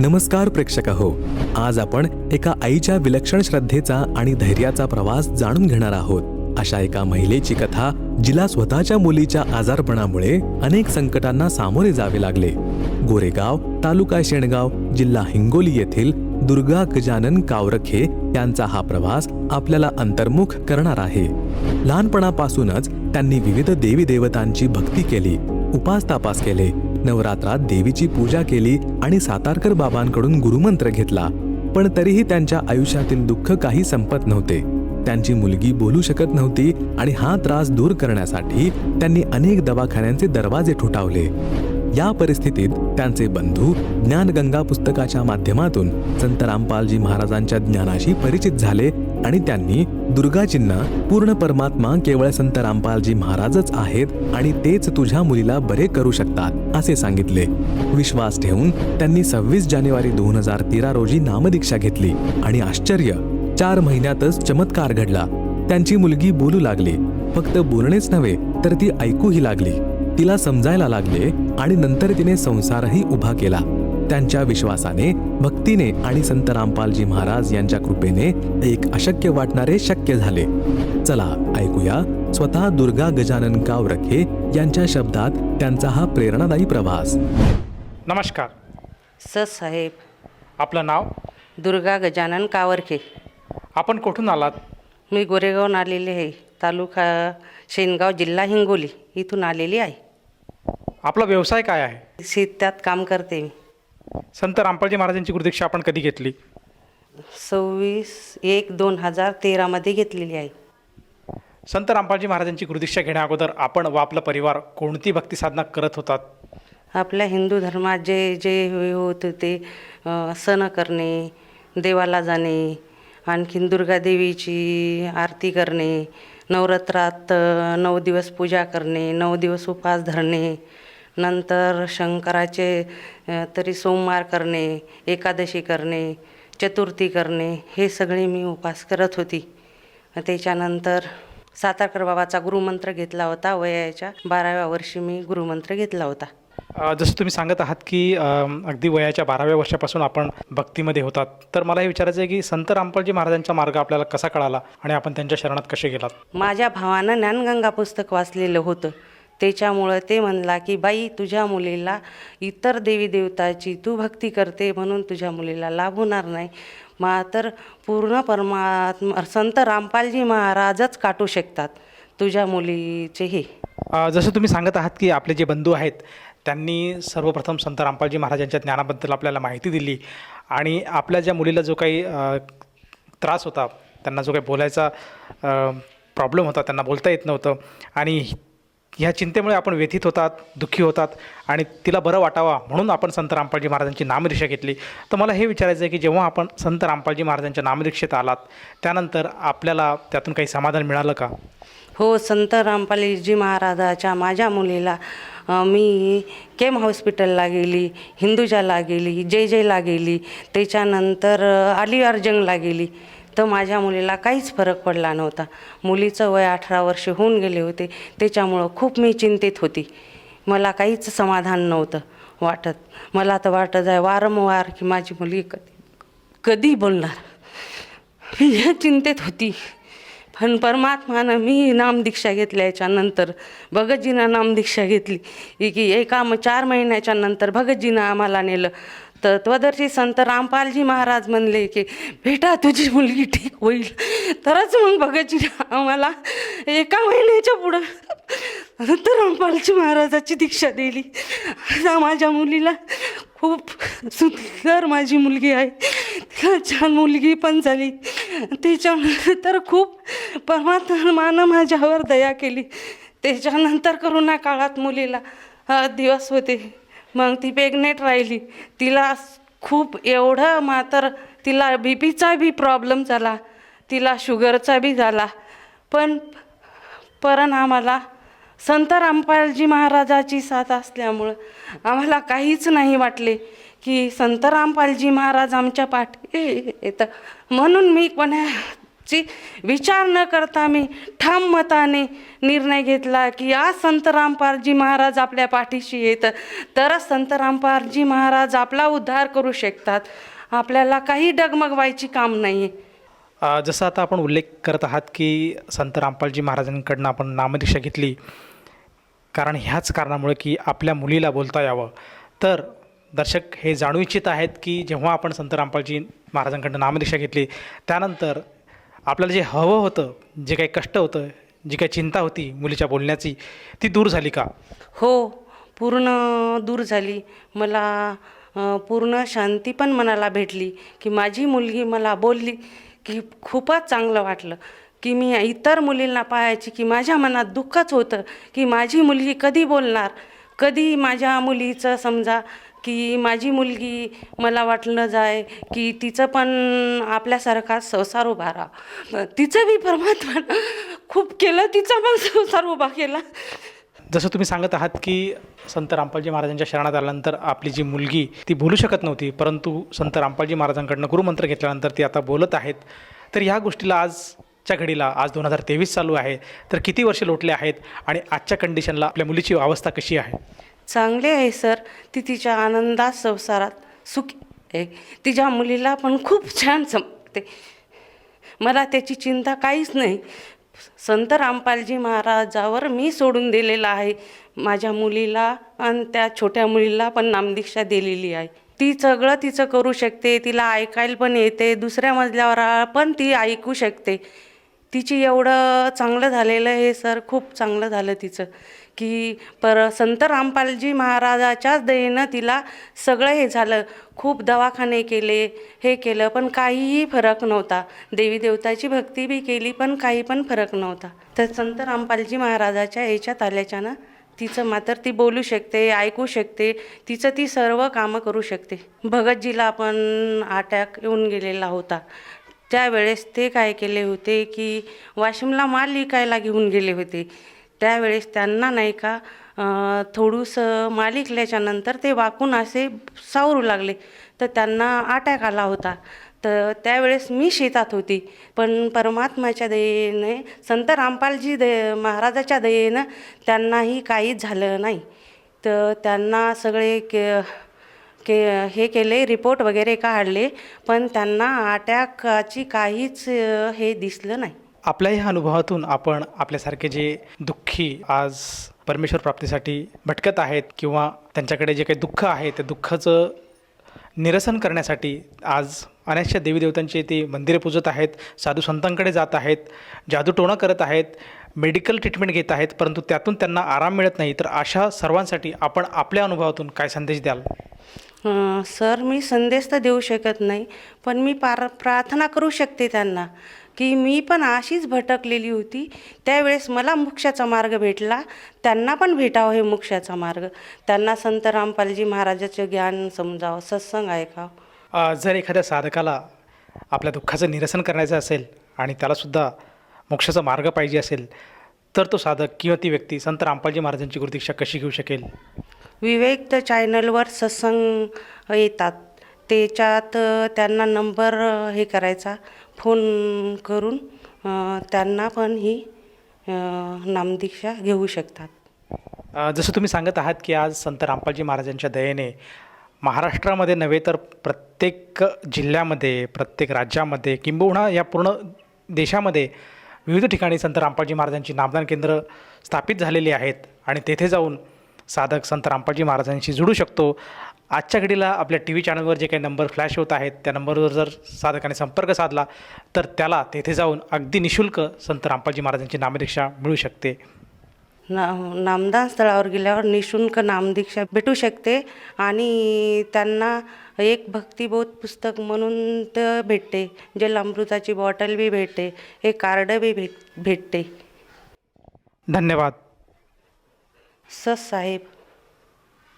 नमस्कार प्रेक्षक हो आज आपण एका आईच्या विलक्षण श्रद्धेचा आणि धैर्याचा प्रवास जाणून घेणार आहोत. अशा एका महिलेची कथा जिला स्वतःच्या मुलीच्या आजारपणामुळे अनेक संकटांना सामोरे जावे लागले. गोरेगाव तालुका शेणगाव जिल्हा हिंगोली येथील दुर्गा गजानन कावरखे यांचा हा प्रवास आपल्याला अंतर्मुख करणार आहे. लहानपणापासूनच त्यांनी विविध देवी देवतांची भक्ती केली. उपास तापास केले. नवरात्रात देवीची पूजा केली आणि सातारकर बाबांकडून गुरुमंत्र घेतला. पण तरीही त्यांच्या आयुष्यातील दुःख काही संपत नव्हते. त्यांची मुलगी बोलू शकत नव्हती आणि हा त्रास दूर करण्यासाठी त्यांनी अनेक दवाखान्यांचे दरवाजे ठुठावले. या परिस्थितीत त्यांचे बंधू ज्ञानगंगा पुस्तकाच्या माध्यमातून संत रामपालजी महाराजांच्या ज्ञानाशी परिचित झाले आणि त्यांनी दुर्गाजींना पूर्ण परमात्मा केवळ संत रामपालजी महाराजच आहेत आणि तेच तुझ्या मुलीला बरे करू शकतात असे सांगितले. विश्वास ठेवून त्यांनी सव्वीस जानेवारी दोन हजार तेरा रोजी नामदीक्षा घेतली आणि आश्चर्य चार महिन्यातच चमत्कार घडला. त्यांची मुलगी बोलू लागली. फक्त बोलणेच नव्हे तर ती ऐकूही लागली. तिला समजायला लागले आणि नंतर तिने संसारही उभा केला. त्यांच्या विश्वासाने भक्तीने आणि संत रामपालजी महाराज यांच्या कृपेने एक अशक्य वाटणारे शक्य झाले. चला ऐकूया स्वतः दुर्गा गजानन कावरखे यांच्या शब्दात त्यांचा हा प्रेरणादायी प्रवास. नमस्कार. सर साहेब. आपलं नाव? दुर्गा गजानन कावरखे. आपण कुठून आलात? मी गोरेगावून आलेले आहे. तालुका शेनगाव जिल्हा हिंगोली इथून आलेली आहे. आपला व्यवसाय काय आहे? शेतात काम करते मी. संत रामपालजी महाराजांची गुरुदीक्षा आपण कधी घेतली? सव्वीस एक दोन हजार तेरामध्ये घेतलेली आहे. संत रामपालजी महाराजांची गुरुदीक्षा घेण्या अगोदर आपण व आपला परिवार कोणती भक्ती साधना करत होतात? आपल्या हिंदू धर्मात जे जे हे होत ते अ, सण करणे देवाला जाणे आणखीन दुर्गा देवीची आरती करणे नवरात्रात अ, नऊ दिवस पूजा करणे नऊ दिवस उपवास धरणे नंतर शंकराचे तरी सोमवार करणे एकादशी करणे चतुर्थी करणे हे सगळे मी उपास करत होती. त्याच्यानंतर सातारकर बाबाचा गुरुमंत्र घेतला होता वयाच्या बाराव्या वर्षी मी गुरुमंत्र घेतला होता. जसं तुम्ही सांगत आहात की अगदी वयाच्या बाराव्या वर्षापासून आपण भक्तीमध्ये होतात. तर मला हे विचारायचं आहे की संत रामपालजी महाराजांचा मार्ग आपल्याला कसा कळाला आणि आपण त्यांच्या शरणात कसे गेलात? माझ्या भावानं ज्ञानगंगा पुस्तक वाचलेलं होतं. त्याच्यामुळं ते म्हणला की बाई तुझ्या मुलीला इतर देवी देवताची तू भक्ती करते म्हणून तुझ्या मुलीला लाभ होणार नाही. मा तर पूर्ण परमात्मा संत रामपालजी महाराजच काटू शकतात तुझ्या मुलीचे हे. जसं तुम्ही सांगत आहात की आपले जे बंधू आहेत त्यांनी सर्वप्रथम संत रामपालजी महाराजांच्या ज्ञानाबद्दल आपल्याला माहिती दिली आणि आपल्या ज्या मुलीला जो काही त्रास होता त्यांना जो काही बोलायचा प्रॉब्लेम होता त्यांना बोलता येत नव्हतं आणि ह्या चिंतेमुळे आपण व्यथित होतात दुःखी होतात आणि तिला बरं वाटावा म्हणून आपण संत रामपालजी महाराजांची नामदीक्षा घेतली. तर मला हे विचारायचं आहे की जेव्हा आपण संत रामपालजी महाराजांच्या नामदीक्षेत आलात त्यानंतर आपल्याला त्यातून काही समाधान मिळालं का? हो संत रामपालीजी महाराजाच्या माझ्या मुलीला मी केम हॉस्पिटलला गेली हिंदुजाला गेली जय जयला गेली त्याच्यानंतर अली अर्जंगला गेली. तर माझ्या मुलीला काहीच फरक पडला नव्हता. मुलीचं वय अठरा वर्ष होऊन गेले होते. त्याच्यामुळं खूप मी चिंतित होती. मला काहीच समाधान नव्हतं वाटत. मला तर वाटत आहे वारंवार की माझी मुलगी कधी कधी बोलणार? मी ह्या चिंतेत होती. पण परमात्मानं मी नामदीक्षा घेतल्याच्या नंतर भगतजीनं नामदीक्षा घेतली. की एका म चार महिन्याच्या नंतर भगतजीनं आम्हाला नेलं. तर त्वदर्शी संत रामपालजी महाराज म्हणले की बेटा तुझी मुलगी ठीक होईल. तरच मग भगतजीनं आम्हाला एका महिन्याच्या पुढं नंतर रामपालजी महाराजाची दीक्षा दिली. आता माझ्या मुलीला खूप सुंदर माझी मुलगी आहे. तिला छान मुलगी पण झाली. त्याच्यानंतर खूप परमात्मानं माझ्यावर दया केली. त्याच्यानंतर करोना काळात मुलीला दिवस होते. मग ती प्रेग्नेंट राहिली. तिला खूप एवढं मात्र तिला बी पीचा बी प्रॉब्लेम झाला. तिला शुगरचा बी झाला. पण परिणामाला संत रामपालजी महाराजाची साथ असल्यामुळं आम्हाला काहीच नाही वाटले की संत रामपालजी महाराज आमच्या पाठी येतं. म्हणून मी कोणा ची विचार न करता मी ठाम मताने निर्णय घेतला की आज संत रामपारजी महाराज आपल्या पाठीशी येतं. तरच संत रामपारजी महाराज आपला उद्धार करू शकतात. आपल्याला काही डगमगवायची काम नाही आहे जसं आता आपण उल्लेख करत आहात की संत रामपालजी महाराजांकडनं आपण नामदीक्षा घेतली. कारण ह्याच कारणामुळे की आपल्या मुलीला बोलता यावं. तर दर्शक हे जाणू इच्छित आहेत की जेव्हा आपण संत रामपालजी महाराजांकडनं नामदीक्षा घेतली त्यानंतर आपल्याला जे हवं होतं जे काही कष्ट होतं जी काही चिंता होती मुलीच्या बोलण्याची ती दूर झाली का? हो पूर्ण दूर झाली. मला पूर्ण शांती पण मनाला भेटली की माझी मुलगी मला बोलली की खूपच चांगलं वाटलं की मी इतर मुलींना पाहायची की माझ्या मनात दुःखच होतं की माझी मुलगी कधी बोलणार? कधी माझ्या मुलीचं समजा की माझी मुलगी मला वाटलं जाय की तिचं पण आपल्यासारखा संसार उभा राहा. तिचं बी परमात्मा खूप केलं तिचा पण संसार उभा केला. जसं तुम्ही सांगत आहात की संत रामपालजी महाराजांच्या शरणात आल्यानंतर आपली जी मुलगी ती बोलू शकत नव्हती परंतु संत रामपालजी महाराजांकडनं गुरुमंत्र घेतल्यानंतर ती आता बोलत आहेत. तर ह्या गोष्टीला आजच्या घडीला आज दोन हजार तेवीस चालू आहे तर किती वर्ष लोटले आहेत आणि आजच्या कंडिशनला आपल्या मुलीची अवस्था कशी आहे? चांगले आहे सर. ती तिच्या आनंदात संसारात सुखी आहे. तिच्या मुलीला पण खूप छान समजते. मला त्याची चिंता काहीच नाही. संत रामपालजी महाराजावर मी सोडून दिलेलं आहे. माझ्या मुलीला आणि त्या छोट्या मुलीला पण नामदीक्षा दिलेली आहे. ती सगळं तिचं करू शकते. तिला ऐकायला पण येते. दुसऱ्या मजल्यावर पण ती ऐकू शकते. तिची एवढं चांगलं झालेलं हे सर. खूप चांगलं झालं तिचं. की पर संत रामपालजी महाराजाच्याच दयेनं तिला सगळं हे झालं. खूप दवाखाने केले हे केलं पण काहीही फरक नव्हता. देवी देवताची भक्ती बी केली पण काही पण फरक नव्हता. तर संत रामपालजी महाराजाच्या याच्यात आल्याच्यानं तिचं मात्र ती बोलू शकते ऐकू शकते तिचं ती सर्व कामं करू शकते. भगतजीला आपण अटॅक येऊन गेलेला होता. त्यावेळेस ते काय केले होते की वाशिमला माल विकायला घेऊन गेले होते. त्यावेळेस त्यांना नाही का थोडूसं थोडंसं ते वाकून असे सावरू लागले. तर त्यांना अटॅक आला होता. तर त्यावेळेस मी शेतात होती. पण परमात्माच्या दयेने संत रामपालजी दये महाराजाच्या दयेनं त्यांनाही काहीच झालं नाही. तर त्यांना सगळे के के हे केले रिपोर्ट वगैरे काढले. पण त्यांना अटॅकाची काहीच हे दिसलं नाही. आपल्या ह्या अनुभवातून आपण आपल्यासारखे जे दुःखी आज परमेश्वर प्राप्तीसाठी भटकत आहेत किंवा त्यांच्याकडे जे काही दुःख आहे त्या दुःखाचं निरसन करण्यासाठी आज अनेकशा देवीदेवतांचे ते मंदिरे पूजत आहेत साधू संतांकडे जात आहेत जादूटोणं करत आहेत मेडिकल ट्रीटमेंट घेत आहेत परंतु त्यातून त्यांना आराम मिळत नाही. तर अशा सर्वांसाठी आपण आपल्या अनुभवातून काय संदेश द्याल? सर मी संदेश तर देऊ शकत नाही पण मी पार प्रार्थना करू शकते त्यांना. की मी पण अशीच भटकलेली होती. त्यावेळेस मला मोक्षाचा मार्ग भेटला. त्यांना पण भेटावं हे मोक्षाचा मार्ग. त्यांना संत रामपालजी महाराजाचं ज्ञान समजावं सत्संग ऐकावं. जर एखाद्या साधकाला आपल्या दुःखाचं निरसन करायचं असेल आणि त्यालासुद्धा मोक्षाचा मार्ग पाहिजे असेल तर तो साधक किंवा ती व्यक्ती संत रामपालजी महाराजांची गुरुदीक्षा कशी घेऊ शकेल? विवेक चॅनलवर सत्संग येतात. त्याच्यात त्यांना नंबर हे करायचा. फोन करून त्यांना पण ही नामदीक्षा घेऊ शकतात. जसं तुम्ही सांगत आहात की आज संत रामपालजी महाराजांच्या दयेने महाराष्ट्रामध्ये नव्हे तर प्रत्येक जिल्ह्यामध्ये प्रत्येक राज्यामध्ये किंबहुना या पूर्ण देशामध्ये विविध ठिकाणी संत रामपालजी महाराजांची नामदान केंद्र स्थापित झालेली आहेत. आणि तेथे जाऊन साधक संत रामपालजी महाराजांशी जुडू शकतो. आजच्या घडीला आपल्या टी व्ही चॅनलवर जे काही नंबर फ्लॅश होत आहेत त्या नंबरवर जर साधकाने संपर्क साधला तर त्याला तेथे जाऊन अगदी निशुल्क संत रामपालजी महाराजांची नामदीक्षा मिळू शकते. ना नामदान स्थळावर गेल्यावर निशुल्क नामदीक्षा भेटू शकते आणि त्यांना एक भक्तिबोध पुस्तक म्हणून तर भेटते जलामृताची बॉटल बी भेटते एक कार्ड बी भेट भेटते. धन्यवाद. सस साहेब